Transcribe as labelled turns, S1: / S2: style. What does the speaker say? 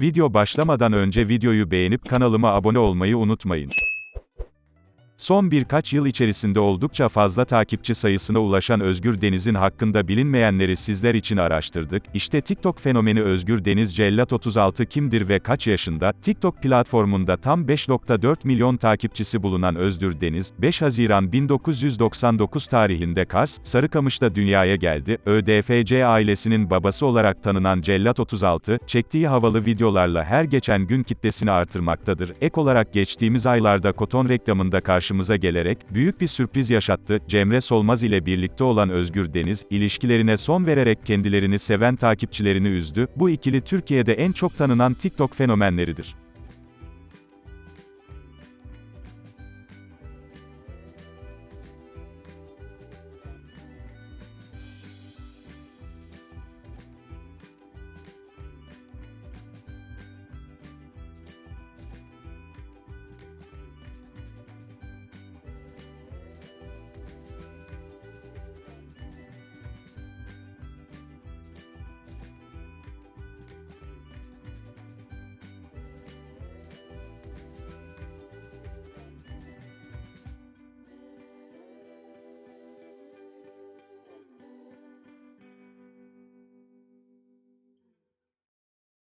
S1: Video başlamadan önce videoyu beğenip kanalıma abone olmayı unutmayın. Son birkaç yıl içerisinde oldukça fazla takipçi sayısına ulaşan Özgür Deniz'in hakkında bilinmeyenleri sizler için araştırdık. İşte TikTok fenomeni Özgür Deniz Cellat 36 kimdir ve kaç yaşında? TikTok platformunda tam 5.4 milyon takipçisi bulunan Özgür Deniz, 5 Haziran 1999 tarihinde Kars, Sarıkamış'ta dünyaya geldi. ÖDFC ailesinin babası olarak tanınan Cellat 36, çektiği havalı videolarla her geçen gün kitlesini artırmaktadır. Ek olarak geçtiğimiz aylarda Koton reklamında karşımıza gelerek, büyük bir sürpriz yaşattı. Cemre Solmaz ile birlikte olan Özgür Deniz, ilişkilerine son vererek kendilerini seven takipçilerini üzdü. Bu ikili Türkiye'de en çok tanınan TikTok fenomenleridir.